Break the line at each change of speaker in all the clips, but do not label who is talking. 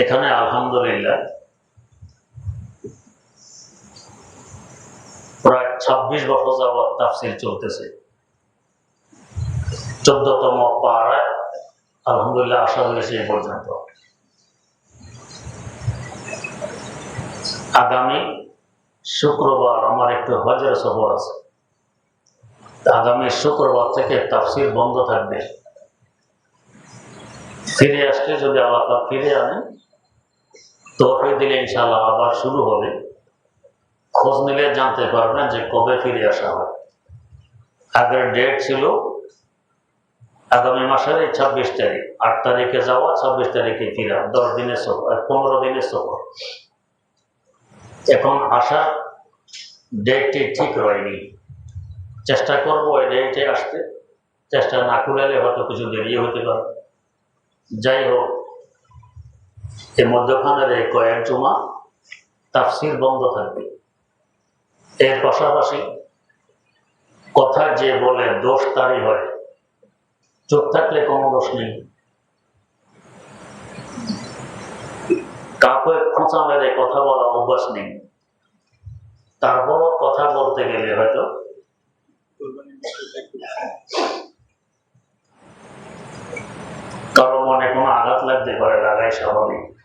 এখানে আলহামদুলিল্লাহ প্রায় ছাব্বিশ বছর যাবৎ তাফসিল চলতেছে। চোদ্দতম পাড়ায় আলহামদুলিল্লাহ আসা হয়েছে এই পর্যন্ত। আগামী শুক্রবার আমার একটু হজের সফর আছে। আগামী শুক্রবার থেকে তাফসিল বন্ধ থাকবে। ফিরে আসলে যদি আল্লাহ ফিরে আনে তোফে দিলে ইনশাল্লাহ আবার শুরু হবে। খোঁজ নিলে জানতে পারবেন যে কবে ফিরে আসা হয়। আগের ডেট ছিল আগামী মাসের ছাব্বিশ তারিখ। আট তারিখে যাওয়া, ছাব্বিশ তারিখে ফিরা। দশ দিনের সফর পনেরো দিনের সফর। এখন আসা ডেটটি ঠিক হয়নি। চেষ্টা করব ওই ডেটে আসতে। চেষ্টা না করলে হয়তো কিছু দেরি হতে পারে। যাই হোক এর মধ্যখানের এই কয়েক জমা তাফসির বন্ধ থাকবে। এর পাশাপাশি কথা যে বলে দোষ তারই হয়। চুপ থাকলে কোনো দোষ নেই। কাউকে খোঁচা মেরে কথা বলার অভ্যাস নেই। তারপরও কথা বলতে গেলে হয়তো কারও মনে কোনো আঘাত লাগতে পারে লাগাই স্বাভাবিক।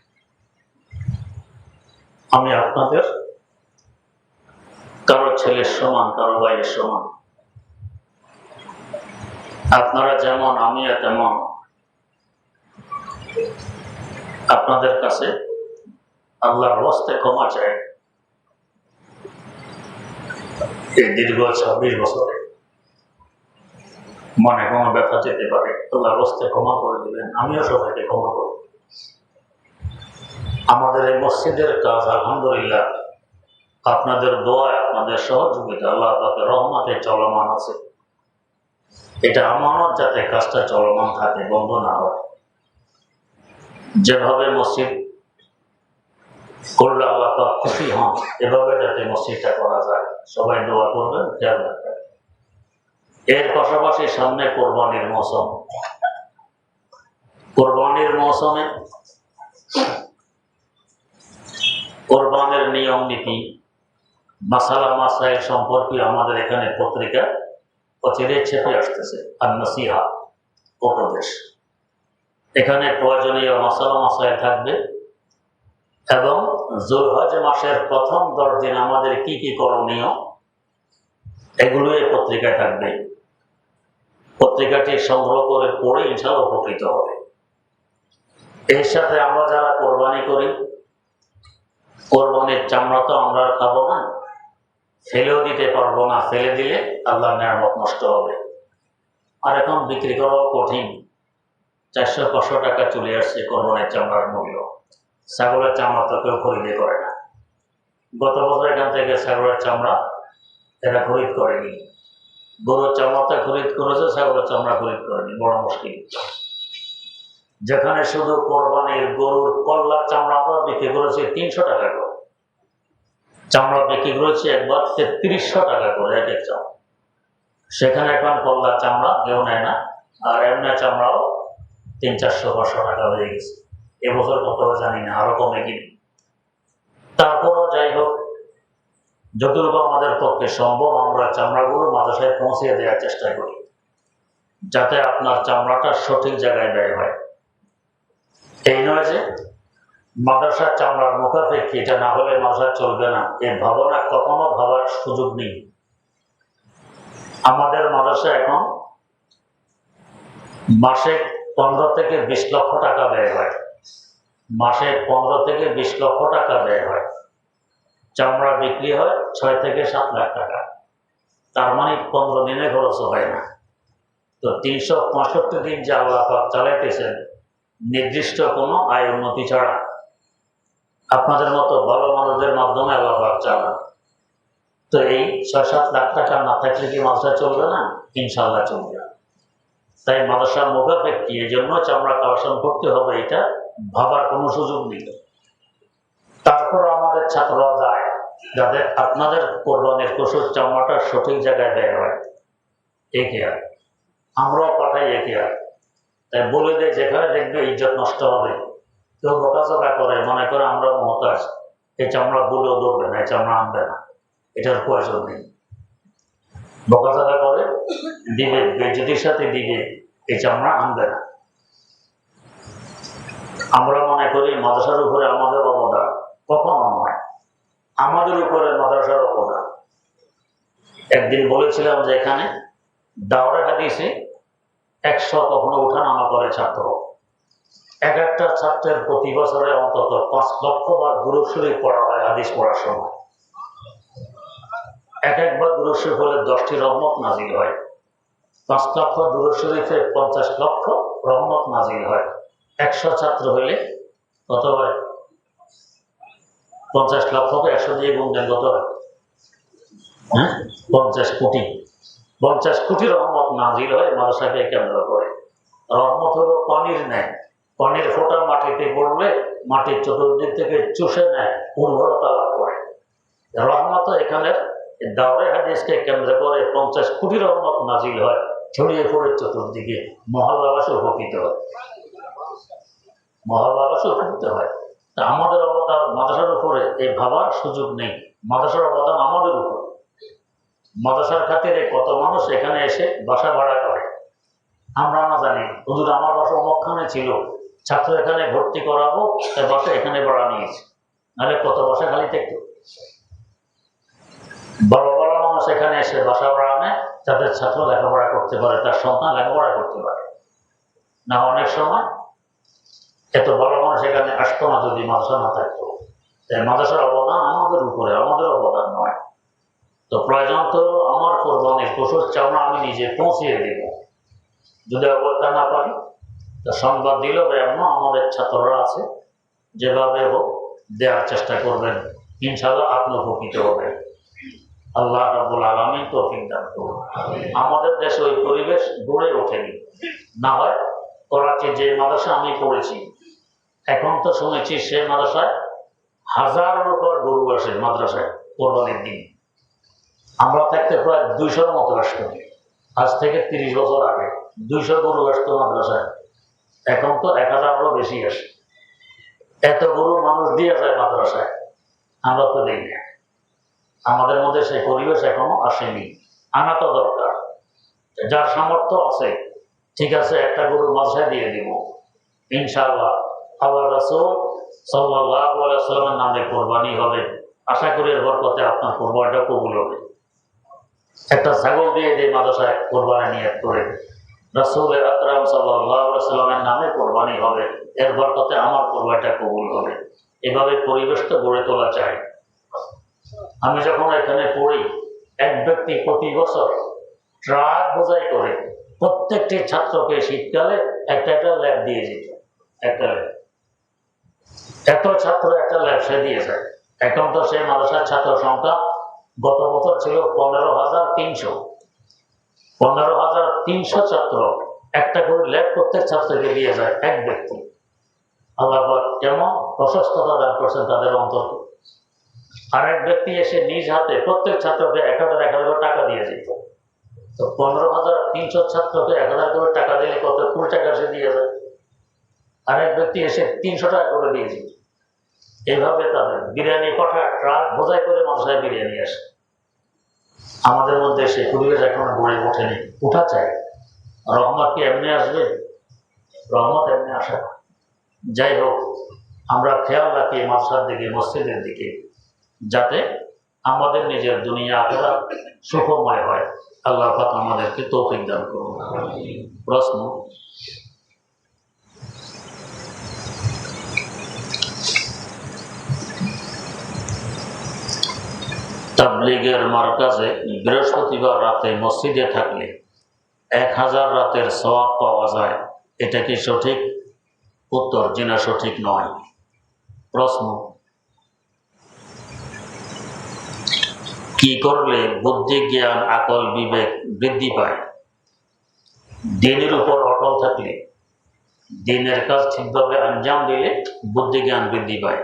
আমি আপনাদের কারও ছেলের সমান, কারও ভাইয়ের সমান। আপনারা যেমন, আমিও তেমন। আপনাদের কাছে আল্লাহর হস্তে ক্ষমা চাই। এই দীর্ঘ ছাব্বিশ বছরে মনে কোনো ব্যথা যেতে পারে। আল্লাহর হস্তে ক্ষমা করে দিবেন। আমিও সবাইকে ক্ষমা করব। আমাদের এই মসজিদের কাজ, আলহামদুলিল্লাহ। আপনাদের দোয়ায়, আপনাদের সহযোগিতা আল্লাহ পাকে রহমতে চলমান আছে। এটা আমানত যাতে কাজটা চলমান থাকে, বন্ধ না হয়। যেভাবে মসজিদ করলে আল্লাহ পাক খুশি হন, এভাবে যাতে মসজিদটা করা যায়। সবাই দোয়া করবেন, খেয়াল রাখবেন। এর পাশাপাশি সামনে কোরবানির মৌসুম। কোরবানির মৌসুমে কোরবানের নিয়ম নীতি, মাসালা মাসাইল সম্পর্কে আমাদের এখানে পত্রিকা অচিরে ছেপে আসতেছে আর নসিহা উপদেশ। এখানে প্রয়োজনীয় মশালা মশাইল থাকবে এবং জুলহজ মাসের প্রথম দশ দিন আমাদের কি কি করণীয় এগুলো এই পত্রিকায় থাকবে। পত্রিকাটি সংগ্রহ করে পড়ে ইনশাল উপকৃত হবে। এর সাথে আমরা যারা কোরবানি করি কোরবানির চামড়া তো আমরা খাব না। ফেলেও দিতে পারব না। ফেলে দিলে আল্লাহ নিয়ামত নষ্ট হবে। আর এখন বিক্রি করাও কঠিন। চারশো পাঁচশো টাকা চলে আসছে কোরবানির চামড়ার মূল্য। ছাগলের চামড়া তো কেউ খরিদে করে না। গত বছর এখান থেকে ছাগলের চামড়া এরা খরিদ করেনি। গরুর চামড়াটা খরিদ করেছে, ছাগলের চামড়া খরিদ করেনি। বড় মুশকিল। যেখানে শুধু কোরবানির গরুর কল্লার চামড়া আমরা বিক্রি করেছি তিনশো টাকা করে চামড়া বিক্রি করেছি একবার তেত্রিশশো টাকা করে এক এক চামড়া। সেখানে এখন কল্লার চামড়া কেউ নেয় না, আর এমনি চামড়াও তিন চারশো, পাঁচশো টাকা হয়ে গেছে। এবছর কত জানি না, আরও কমে কিনি তারপরও যাই হোক, যতটুকু আমাদের পক্ষে সম্ভব আমরা চামড়াগুলো মাদ্রাসায় পৌঁছে দেওয়ার চেষ্টা করি, যাতে আপনার চামড়াটা সঠিক জায়গায় ব্যয় হয়। এই নয় যে মাদ্রাসার চামড়ার মুখাপেক্ষি, এটা না হলে মাদ্রাসা চলবে না। এই ভাবনা কখনো ভাবার সুযোগ নেই। আমাদের মাদ্রাসা এখন মাসে পনেরো থেকে বিশ লক্ষ টাকা ব্যয় হয়। মাসে পনেরো থেকে বিশ লক্ষ টাকা ব্যয় হয়। চামড়া বিক্রি হয় ছয় থেকে সাত লাখ টাকা। তার মানে পনেরো দিনে খরচ হয় না। তো তিনশো পঁয়ষট্টি দিন যে আল্লাহ চালাইতেছেন নির্দিষ্ট কোনো আয় উন্নতি ছাড়া আপনাদের মতো ভালো মানুষদের মাধ্যমে পাক চালান তো এই ছয় সাত লাখ টাকা না থাকলে কি মাদ্রাসা চলবে না? ইনশাল্লাহ চলবে। তাই মাদ্রাসার মুখাপেক্ষি এই জন্য চামড়া কালেকশন করতে হবে, এটা ভাবার কোনো সুযোগ নেই। তারপর আমাদের ছাত্ররা যায় যাতে আপনাদের কোরবানির পশুর চামড়াটা সঠিক জায়গায় দেয় হয় একে আর আমরাও পাঠাই একে আর তাই বলে দেয় যেখানে দেখবে ইজ্জত নষ্ট হবে। কেউ বোকাচোকা করে, মনে করে আমরা মহতাজ, এই চামড়া বলেও ধরবে না, এই চামড়া আনবে না। এটার প্রয়োজন নেই। বোকাচোকা করে, দিবে বেজতির সাথে দিবে, এই চামড়া আনবে না। আমরা মনে করি মাদ্রাসার উপরে আমাদের অবদান কখনো নয়। আমাদের উপরে মাদ্রাসার অবদান। একদিন বলেছিলাম যে এখানে দাওরা হাদিসে একশো কখনো উঠানামা করে ছাত্র। এক একটা ছাত্রের প্রতি বছরে অন্তত পাঁচ লক্ষ বার দূরস্বরী পড়া হয় হাদিস পড়ার সময়। এক একবার দূরস্বরী হলে দশটি রহমত নাজিল হয়। পাঁচ লক্ষ দূরস্বরীতে পঞ্চাশ লক্ষ রহমত নাজিল হয়। একশো ছাত্র হইলে কত হয় পঞ্চাশ লক্ষকে একশো দিয়ে গুণ দেন কত হয়? হ্যাঁ? পঞ্চাশ কোটি। পঞ্চাশ কোটি রহমত নাজিল হয় মাদ্রাসাকে কেন্দ্র করে। রহমত হলো পানির নেয় পানির ফোঁটা মাটিতে পড়লে মাটির চতুর্দিক থেকে চুষে নেয়, উর্বরতা লাভ করে। রহমত এখানে দাওরে হাদিসকে কেন্দ্র করে পঞ্চাশ কোটি রহমত নাজিল হয়, ছড়িয়ে পড়ে চতুর্দিকে। মহল্লাবাসী উপকৃত হয়। মহল্লাবাসী উপকৃত হয়। তা আমাদের অবদান মাদ্রাসার উপরে এই ভাবার সুযোগ নেই। মাদ্রাসার অবদান আমাদের উপর। মাদ্রাসার খাতিরে কত মানুষ এখানে এসে বাসা ভাড়া করে? আমরা না জানি। হুজুর, আমার বাসা অমক্ষণে ছিল। ছাত্র এখানে ভর্তি করাবো তাই বাসা এখানে ভাড়া নিয়েছে। নাহলে কত বাসা খালি থাকতো? বড় বড় মানুষ এখানে এসে বাসা ভাড়া নেয় যাতে ছাত্র লেখাপড়া করতে পারে, তার সন্তান লেখাপড়া করতে পারে। না, অনেক সময় এত বড় মানুষ এখানে আসতো না যদি মাদ্রাসা না থাকতো। তাই মাদ্রাসার অবদান আমাদের উপরে, আমাদের অবদান নয়। তো প্রয়োজন তো আমার কোরবানির পশুর চাওনা আমি নিজে পৌঁছিয়ে দেব। যদি অবস্থা না পারি তো সংবাদ দিল এমন আমাদের ছাত্ররা আছে যেভাবে হোক দেওয়ার চেষ্টা করবেন। ইনশাল্লাহ আপনি উপকৃত হবেন। আল্লাহ রাবুল আলমী তৌফিক দান করুন। আমাদের দেশে ওই পরিবেশ গড়ে ওঠেনি। না হয় করাচি যে মাদ্রাসা আমি পড়েছি এখন তো শুনেছি সে মাদ্রাসায় হাজার উপর গরু আসে মাদ্রাসায় কোরবানির দিন। আমরা থাকতে প্রায় দুইশোর মতো আসতো আজ থেকে তিরিশ বছর আগে দুইশো গরু আসতো মাদ্রাসায়। এখন তো এক হাজারেরও বেশি আসে। এত গরু মানুষ দিয়ে যায় মাদ্রাসায়। আমরা তো দেখি না। আমাদের মধ্যে সেই পরিবেশ এখনও আসেনি। আনা তো দরকার। যার সামর্থ্য আছে, ঠিক আছে, একটা গরু মাদ্রাসায় দিয়ে দিব। ইনশাআল্লাহ আল্লাহ রাসূল সাল্লাল্লাহু আলাইহি সাল্লামের নামে কোরবানি হবে। আশা করি এর বরকতে আপনার কোরবানিটা কবুল হবে। একটা ছাগল দিয়ে যে মাদ্রাসায় কোরবানি নিয়ত করে। রাসূল আকরাম সাল্লামের নামে কোরবানি হবে। এর বরকতে আমার কোরবানিটা কবুল হবে। এভাবে পরিবেশটা গড়ে তোলা চাই আমি যখন এখানে পড়ি, এক ব্যক্তি প্রতি বছর ট্রাক বোঝাই করে। প্রত্যেকটি ছাত্রকে শীতকালে একটা একটা ল্যাব দিয়ে যেত। একটা এত ছাত্র একটা ল্যাব সে দিয়ে যায়। এখন তো সেই মাদ্রাসার ছাত্র সংখ্যা গত বছর ছিল পনেরো হাজার তিনশো। পনেরো হাজার তিনশো ছাত্র একটা করে ল্যাব প্রত্যেক ছাত্রকে দিয়ে যায় এক ব্যক্তি। আল্লাহ কেমন প্রশস্ততা দান করছেন তাদের অন্তর্কে আর এক ব্যক্তি এসে নিজ হাতে প্রত্যেক ছাত্রকে এক হাজার এক হাজার টাকা দিয়ে যেত তো পনেরো হাজার তিনশো ছাত্রকে এক হাজার করে টাকা দিলে কত কুড়ি টাকা সে দিয়ে যায়। আর এক ব্যক্তি এসে তিনশো টাকা করে দিয়ে যেত এইভাবে তাদের বিরিয়ানি পাঠা ট্রাক বোঝাই করে মানুষের বিরিয়ানি আসে। আমাদের মধ্যে সে পরিবেশ এখন গড়ে ওঠেনি উঠা চাই রহমত কি এমনি আসবে? রহমত এমনি আসে যাই হোক, আমরা খেয়াল রাখি মাদ্রাসার দিকে, মসজিদের দিকে, যাতে আমাদের নিজের দুনিয়া আখেরা সুখময় হয়। আল্লাহ আমাদেরকে তৌফিক দান করুন। প্রশ্ন? তাবলিগের মার্কাজে বৃহস্পতিবার রাতে মসজিদে থাকলে এক হাজার রাতের সওয়াব পাওয়া যায়। এটা কি সঠিক? উত্তর, যেটা সঠিক নয়। প্রশ্ন, কি করলে বুদ্ধি, জ্ঞান, আকল, বিবেক বৃদ্ধি পায়? দিনের উপর অটল থাকলে, দিনের কাজ ঠিকভাবে আঞ্জাম দিলে বুদ্ধি, জ্ঞান বৃদ্ধি পায়।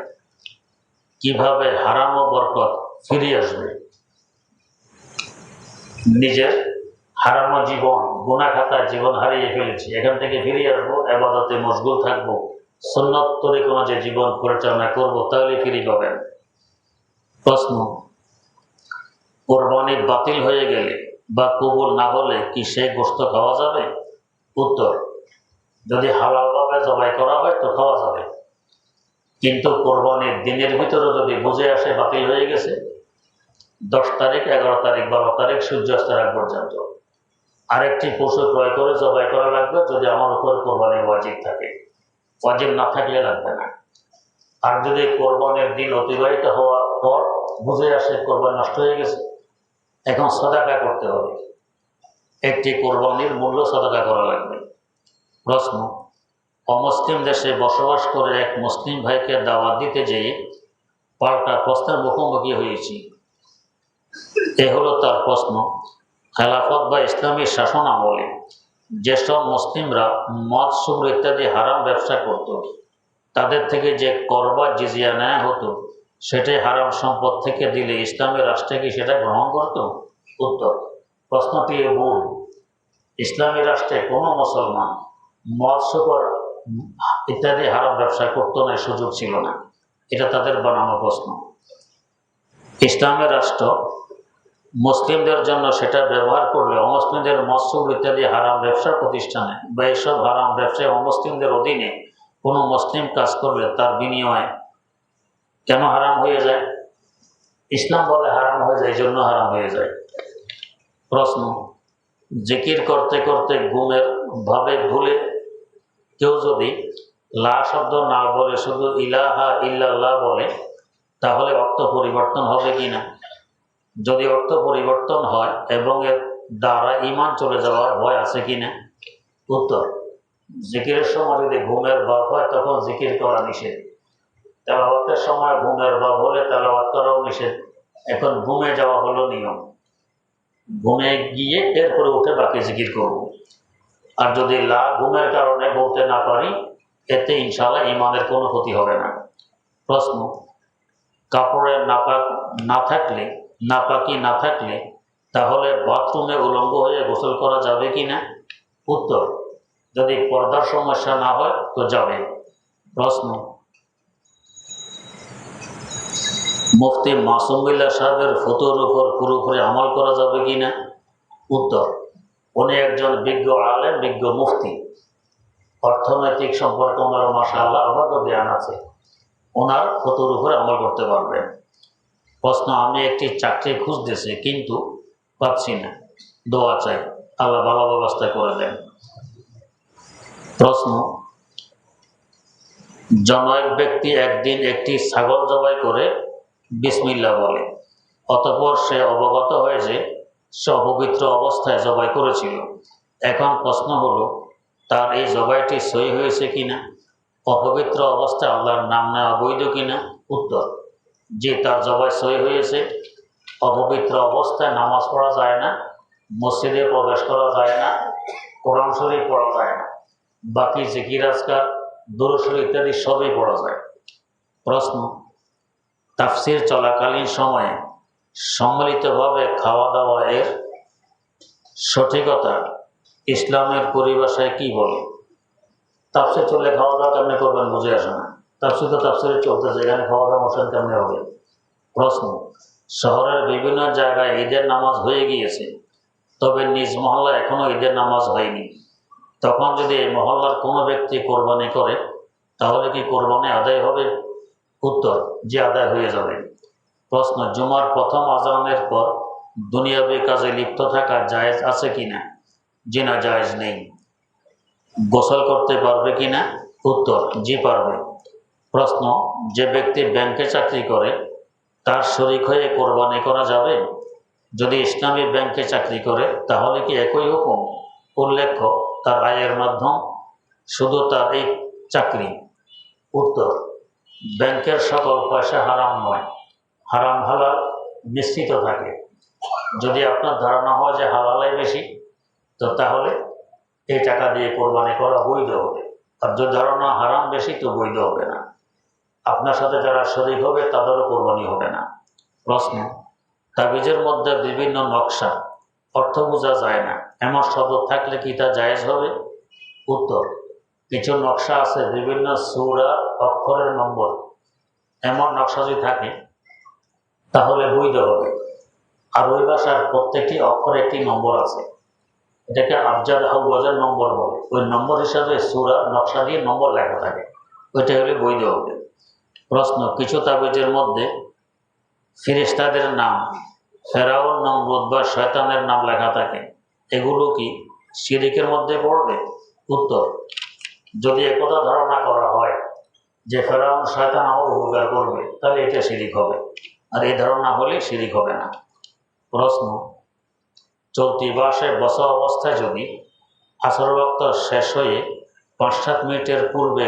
কীভাবে হারানো বরকত ফিরে আসবে। নিজের হারানো জীবন গুণা খাতা জীবন হারিয়ে ফেলেছি। এখান থেকে ফিরে আসব, আবাদতে মশগুল থাকব, সুন্নত তরিক অনুযায়ী জীবন পরিচালনা করব, তাহলে ফিরে পাবেন। প্রশ্ন, কোরবানি বাতিল হয়ে গেলে বা কবুল না হলে কি সেই গোস্ত খাওয়া যাবে? উত্তর, যদি হালালভাবে জবাই করা হয় তো খাওয়া যাবে। কিন্তু কোরবানির দিনের ভিতরে যদি বুঝে আসে বাতিল হয়ে গেছে, দশ তারিখ, এগারো তারিখ, বারো তারিখ সূর্যাস্তের আগ পর্যন্ত। আরেকটি পশু ক্রয় করে জবাই করা লাগবে যদি আমার উপর কোরবানি ওয়াজিব থাকে। ওয়াজিব না থাকলে লাগবে না। আর যদি কোরবানির দিন অতিবাহিত হওয়ার পর বুঝে আসে কোরবানি নষ্ট হয়ে গেছে, এখন সদাকা করতে হবে। একটি কোরবানির মূল্য সদাকা করা লাগবে। প্রশ্ন অমুসলিম দেশে বসবাস করে এক মুসলিম ভাইকে দাওয়াত দিতে যেয়ে পাল্টা প্রশ্নের মুখোমুখি হয়েছি। এ হলো তার প্রশ্ন, খেলাফত বা ইসলামী শাসন আমলে যেসব মুসলিমরা মদ সুর ইত্যাদি হারাম ব্যবসা করত, তাদের থেকে যে করবা জিজিয়া নেওয়া হতো, সেটাই হারাম সম্পদ থেকে দিলে ইসলামী রাষ্ট্রে কি সেটা গ্রহণ করত? উত্তর, প্রশ্নটি ভুল। ইসলামী রাষ্ট্রে কোনো মুসলমান মদ ইত্যাদি হারাম ব্যবসা করতো না সুযোগ ছিল না। এটা তাদের বানানো প্রশ্ন। ইসলামের রাষ্ট্র মুসলিমদের জন্য সেটা ব্যবহার করলে অমুসলিমদের মৎস্য ইত্যাদি হারাম ব্যবসা প্রতিষ্ঠানে বা এইসব হারাম ব্যবসায় অমুসলিমদের অধীনে কোনো মুসলিম কাজ করলে তার বিনিময়ে কেন হারাম হয়ে যায়? ইসলাম বলে হারাম হয়ে যায় জন্য হারাম হয়ে যায়। প্রশ্ন, জিকির করতে করতে গুমের ভাবে ভুলে কেউ যদি লা শব্দ না বলে, শুধু ইলাহা ইল্লাল্লাহ বলে, তাহলে অর্থ পরিবর্তন হবে কি না যদি অর্থ পরিবর্তন হয় এবং এর দ্বারা ইমান চলে যাওয়ার ভয় আছে কি না উত্তর, জিকিরের সময় যদি ঘুমের ভাব হয়, তখন জিকির করা নিষেধ। তেলাওয়াতের সময় ঘুমের ভাব হলে তেলাওয়াত করাও নিষেধ। এখন ঘুমে যাওয়া হলো নিয়ম। ঘুমে গিয়ে এরপরে উঠে বাকি জিকির করব। আর যদি লা ঘুমের কারণে বলতে না পারি, এতে ইনশাল্লাহ ইমানের কোনো ক্ষতি হবে না। প্রশ্ন কাপড়ের নাপাক না থাকলে, নাপাকি না থাকলে তাহলে বাথরুমে উলঙ্গ হয়ে গোসল করা যাবে কি না উত্তর, যদি পর্দার সমস্যা না হয় তো যাবে। প্রশ্ন, মুফতি মাসুমিল্লা সাহেবের ফটোর উপর পুরোপুরি আমল করা যাবে কি না উত্তর উনি একজন বিজ্ঞ আলেম, বিজ্ঞ মুফতি। অর্থনৈতিক সম্পর্কে ওনার মাসা আল্লাহ অবাধ জ্ঞান আছে। ওনার ফটোর উপরে আমল করতে পারবেন। প্রশ্ন, আমি একটি চাকরি খুঁজতেছি, কিন্তু পাচ্ছি না। দোয়া চাই। আল্লাহ ভালো ব্যবস্থা করে দেন। প্রশ্ন, জনক ব্যক্তি একদিন একটি ছাগল জবাই করে বিসমিল্লা বলে, অতপর সে অবগত হয়ে যে সে অপবিত্র অবস্থায় জবাই করেছিল। এখন প্রশ্ন হলো, তার এই জবাইটি সই হয়েছে কিনা? অপবিত্র অবস্থায় আল্লাহর নাম নেওয়া বৈধ কিনা? উত্তর, যে তার জবাই সই হয়েছে, অপবিত্র অবস্থায় নামাজ পড়া যায় না, মসজিদে প্রবেশ করা যায় না, কোরআন শরীফ পড়া যায় না, বাকি জিকির, আজকার দরসর ইত্যাদি সবই পড়া যায়। প্রশ্ন, তাফসির চলাকালীন সময়ে সম্মিলিতভাবে খাওয়া দাওয়া এর সঠিকতা ইসলামের পরিভাষায় কি বলে? তাপসে চলে খাওয়া দাওয়া কেমনি করবেন বুঝে আসে না। তাফসির তো তাফসিরে চলতেছে, এখানে খাওয়া দাওয়া মোশন কেমনি হবে? প্রশ্ন, শহরের বিভিন্ন জায়গায় ঈদের নামাজ হয়ে গিয়েছে, তবে নিজ মহল্লা এখনও ঈদের নামাজ হয়নি। তখন যদি এই মহল্লার কোনো ব্যক্তি কোরবানি করে, তাহলে কি কোরবানি আদায় হবে? উত্তর, যে আদায় হয়ে যাবে। প্রশ্ন, জুমার প্রথম আজানের পর দুনিয়াবি কাজে লিপ্ত থাকা জায়েজ আছে কিনা? জি না, জায়েজ নেই। গোসল করতে পারবে কিনা? উত্তর, জি পারবে। প্রশ্ন, যে ব্যক্তি ব্যাংকে চাকরি করে, তার শরিক হয়ে কোরবানি করা যাবে? যদি ইসলামী ব্যাংকে চাকরি করে, তাহলে কি একই হুকুম? উল্লেখ্য, তার আয়ের মাধ্যম, শুধু তার এই চাকরি। উত্তর, ব্যাংকের সকল পয়সা হারাম নয়। হারাম, হালাল মিশ্রিত থাকে। যদি আপনার ধারণা হয় যে হালালাই বেশি, তো তাহলে এই টাকা দিয়ে কোরবানি করা বৈধ হবে। আর যদি ধারণা হারাম বেশি, তো বৈধ হবে না। আপনার সাথে যারা শরীর হবে, তাদেরও কোরবানি হবে না। প্রশ্ন, তাবিজের মধ্যে বিভিন্ন নকশা, অর্থ বোঝা যায় না। এমন শব্দ থাকলে কি তা জায়েজ হবে? উত্তর, কিছু নকশা আছে, বিভিন্ন সুরা অক্ষরের নম্বর। এমন নকশা যদি থাকে তাহলে বৈধ হবে। আর ওই ভাষার প্রত্যেকটি অক্ষরে একটি নম্বর আছে। এটাকে আবজাদ হাউবাজার নম্বর বলে। ওই নম্বর হিসাবে সুরা, নকশা দিয়ে নম্বর লেখা থাকে। ওইটা হলে বৈধ হবে। প্রশ্ন, কিছু তাবিজের মধ্যে ফিরিস্তাদের নাম, ফেরাউন, নমরুদ বা শয়তানের নাম লেখা থাকে। এগুলো কি শিরিকের মধ্যে পড়বে? উত্তর, যদি একথা ধারণা করা হয় যে ফেরাউন, শয়তান আমার উপকার করবে, তাহলে এটা শিরিক হবে। আর এই ধারণা হলে শিরিক হবে না। প্রশ্ন, চলতি বাসে বসা অবস্থায় যদি আসর বক্ত শেষ হয়ে পাঁচ সাত মিনিটের পূর্বে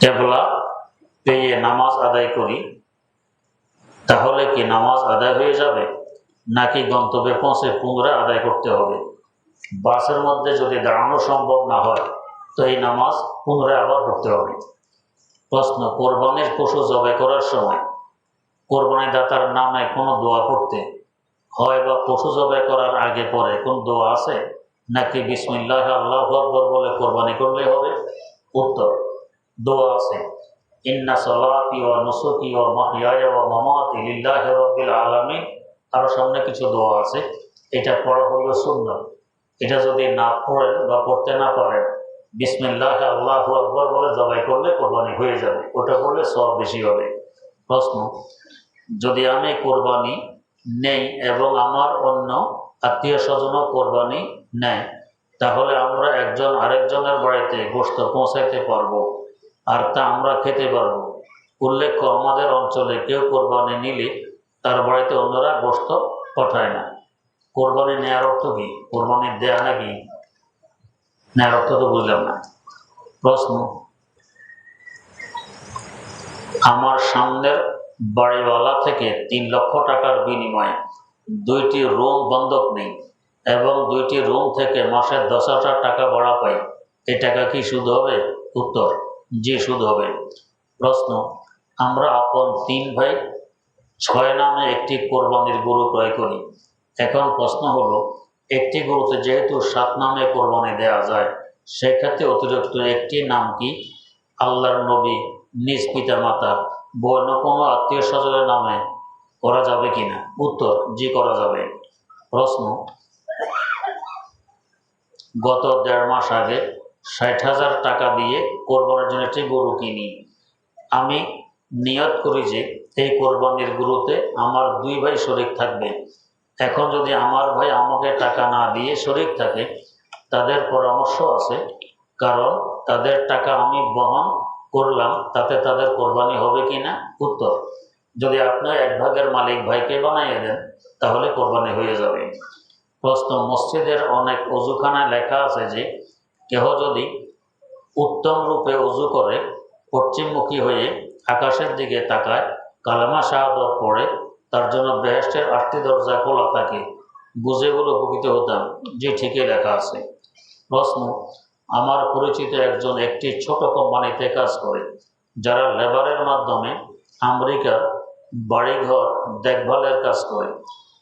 কেবলা পেয়ে নামাজ আদায় করি, তাহলে কি নামাজ আদায় হয়ে যাবে? নাকি গন্তব্যে পৌঁছে পুনরায় আদায় করতে হবে? বাসের মধ্যে যদি দাঁড়ানো সম্ভব না হয়, তো এই নামাজ পুনরায় আবার করতে হবে। প্রশ্ন, কোরবানির পশু জবাই করার সময় কোরবানি দাতার নামে কোনো দোয়া করতে হয় বা পশু জবাই করার আগে পরে কোন দোয়া আছে? নাকি বিসমিল্লাহ, আল্লাহ আকবর বলে কোরবানি করলে হবে? উত্তর, দোয়া আছে। ইন্না সলাতি ও নুসুকি ও মাহিয়ায় ও মামাতি লিল্লাহ রব্বিল আলামিন। আরও সামনে কিছু দোয়া আছে। এটা পড়া হলো সুন্দর এটা যদি না পড়েন বা পড়তে না পারেন, বিসমিল্লাহ, আল্লাহ আকবর বলে জবাই করলে কোরবানি হয়ে যাবে। ওটা করলে সব বেশি হবে। প্রশ্ন যদি আমি কোরবানি নেই এবং আমার অন্য আত্মীয় স্বজনও কোরবানি নেয়, তাহলে আমরা একজন আরেকজনের বাড়িতে গোস্ত পৌঁছাইতে পারব আর তা আমরা খেতে পারব। উল্লেখ্য, আমাদের অঞ্চলে কেউ কোরবানি নিলে তার বাড়িতে অন্যরা গোস্ত পাঠায় না। কোরবানি নেওয়ার অর্থ কি? কোরবানি দেয়া নাকি? নেওয়ার অর্থ তো বুঝলাম না। প্রশ্ন, আমার সামনের বাড়িওয়ালা থেকে তিন লক্ষ টাকার বিনিময়ে দুইটি রুম বন্ধক নেই এবং দুইটি রুম থেকে মাসে দশ হাজার টাকা ভাড়া পাই এ টাকা কি সুদ হবে? উত্তর, জি সুদ হবে। প্রশ্ন, আমরা আপন তিন ভাই ছয় নামে একটি কোরবানির গরু ক্রয় করি। এখন প্রশ্ন হলো, একটি গরুতে যেহেতু সাত নামে কোরবানি দেওয়া যায়, সেক্ষেত্রে অতিরিক্ত একটি নাম কি? আল্লাহর নবী, নিজ পিতা মাতা বন্য কোনো আত্মীয় স্বজনের নামে করা যাবে কিনা? উত্তর, জি, করা যাবে। প্রশ্ন, গত দেড় মাস আগে ষাট হাজার টাকা দিয়ে কোরবানির জন্য একটি গরু কিনি। আমি নিয়ত করি যে এই কোরবানির গরুতে আমার দুই ভাই শরিক থাকবে। এখন যদি আমার ভাই আমাকে টাকা না দিয়ে শরিক থাকে, তাদের পরামর্শ আছে। কারণ তাদের টাকা আমি বহন করলাম, তাতে তাদের কোরবানি হবে কি না উত্তর। যদি আপনি এক ভাগের মালিক ভাইকে বানাইয়ে দেন, তাহলে কোরবানি হয়ে যাবে। প্রশ্ন, মসজিদের অনেক অজুখানায় লেখা আছে যে, কেহ যদি উত্তম রূপে অজু করে, পশ্চিমমুখী হয়ে আকাশের দিকে তাকায়, কালামা শাহাদত পড়ে, তার জন্য বেহেস্টের আটটি দরজা খোলা থাকে, বুঝে বলে উপকৃত হতাম। যে ঠিকই লেখা আছে। প্রশ্ন আমার পরিচিত একজন একটি ছোট কোম্পানিতে কাজ করে, যারা লেবারের মাধ্যমে আমেরিকার বাড়িঘর দেখভালের কাজ করে।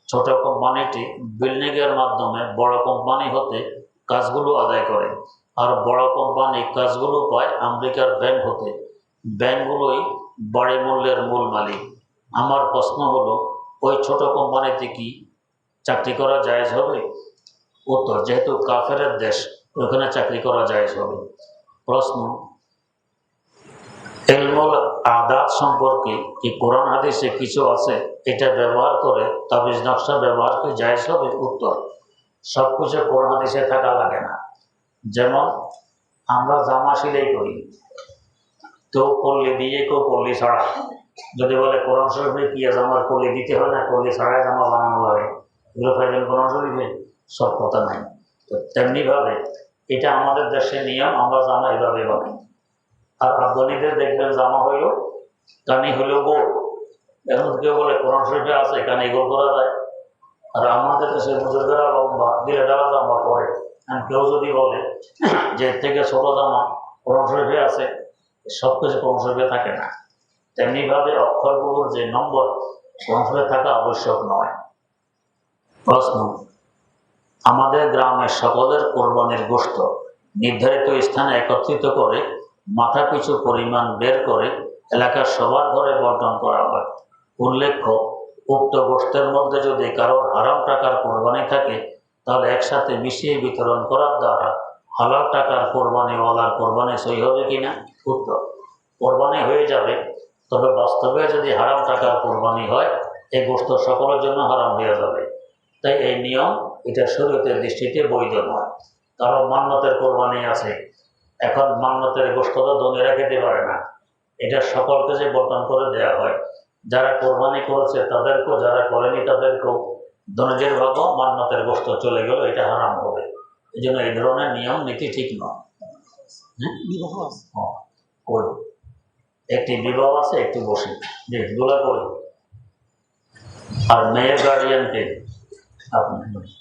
ছোট কোম্পানিটি বিল্ডিংয়ের মাধ্যমে বড় কোম্পানি হতে কাজগুলো আদায় করে, আর বড় কোম্পানি কাজগুলো পায় আমেরিকার ব্যাংক হতে। ব্যাংকগুলোই বাড়ি মূল্যের মূল মালিক। আমার প্রশ্ন হলো, ওই ছোট কোম্পানিতে কি চাকরি করা জায়েজ হবে? উত্তর, যেহেতু কাফেরের দেশ ওখানে চাকরি করা জায়েজ হবে প্রশ্ন, এলমুল আদাত সম্পর্কে কি কোরআন হাদিসে কিছু আছে? এটা ব্যবহার করে, তাবিজ নকশা ব্যবহার করে জায়েজ হবে উত্তর। সব কিছু কোরআন হাদিসে থাকা লাগে না। যেমন, আমরা জামা সিলাই করি। কেউ কল্লি দিয়ে, কেউ কল্লি ছাড়া। যদি বলে, কোরআন শরীফে কি আছে? আমার কল্লি দিতে হয় না কল্লি ছাড়াই জামা বানানো হয় এগুলো পাইবেন কোরআন শরীফে সব কথা নাই। তো তেমনিভাবে এটা আমাদের দেশের নিয়ম, আমরা জামা এভাবে বানাই আর আফগানিদের দেখবেন জামা হইল কানি হইল গোল। এখন কেউ বলে, কোরআন শরীফে আছে কানে গোল করা যায়? আর আমাদের দেশে বুজুর্গেরা লম্বা দিলে ডালা জামা পরে। কেউ যদি বলে যে থেকে ছোট জামা কোরআন শরীফে আছে, সব কিছু কোরআন শরীফে থাকে না। তেমনিভাবে অক্ষরগুলোর যে নম্বর কোরআন শরীফে থাকা আবশ্যক নয়। প্রশ্ন। আমাদের গ্রামের সকলের কোরবানির গোস্ত নির্ধারিত স্থানে একত্রিত করে, মাথা পিছু পরিমাণ বের করে এলাকার সবার ঘরে বন্টন করা হয়। উল্লেখ্য, উক্ত গোষ্ঠের মধ্যে যদি কারোর হারাম টাকার কোরবানি থাকে, তাহলে একসাথে মিশিয়ে বিতরণ করার দ্বারা হালাল টাকার কোরবানিওয়ালার কোরবানি সই হবে কিনা উত্তর, কোরবানি হয়ে যাবে, তবে বাস্তবে যদি হারাম টাকার কোরবানি হয় এই গোষ্ঠ সকলের জন্য হারাম হয়ে যাবে। তাই এই নিয়ম এটা শরীয়তের দৃষ্টিতে বৈধ নয়। কারণ মান্যতের কোরবানি আছে। এখন মান্যতের গোষ্ঠ তো ধনীরা খেতে পারে না। এটা সকলকে যে বর্তন করে দেয়া হয় যারা কোরবানি করেছে তাদেরকেও যারা করেনি তাদেরকেও ধনীদের ভাগও মান্যতের গোষ্ঠ চলে গেল এটা হারাম হবে। এই জন্য এই ধরনের নিয়ম নীতি ঠিক নয়। হ্যাঁ? একটি বিবাহ আছে একটু বসে। দুলা কই? আর মেয়ের গার্ডিয়ানকে আপনি।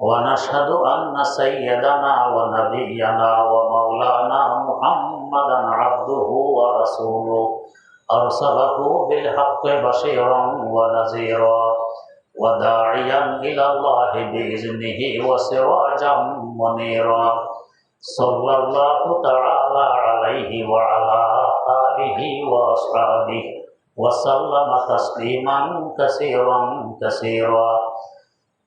ونشهد أن سيدنا ونبينا ومولانا محمدا عبده ورسوله. أرسله بالحق بشيرا ونذيرا وداعيا إلى الله بإذنه وسراجا منيرا. صلى الله تعالى عليه وعلى آله وأصحابه وسلم تسليما كثيرا كثيرا.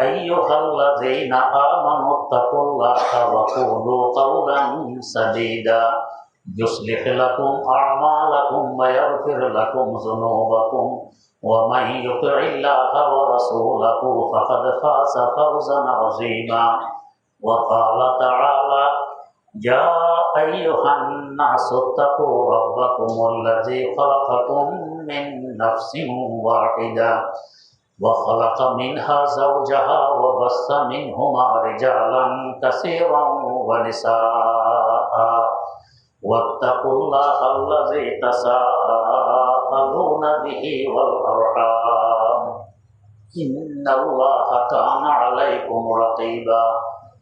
أيها الذين آمنوا اتقوا الله وقولوا قولا سديدا. يصلح لكم أعمالكم ويغفر لكم ذنوبكم. ومن يطع الله ورسوله فقد فاز فوزا عظيما. وقال تعالى يا أيها الناس اتقوا ربكم الذي خلقكم من نفس واحدة. وخلق منها زوجها وبث منهما رجالا كثيرا ونساء واتقوا الله الذي تساءلون به والأرحام إن الله كان عليكم رقيبا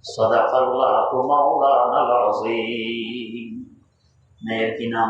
صدق الله مولانا العظيم মেয়ের কি নাম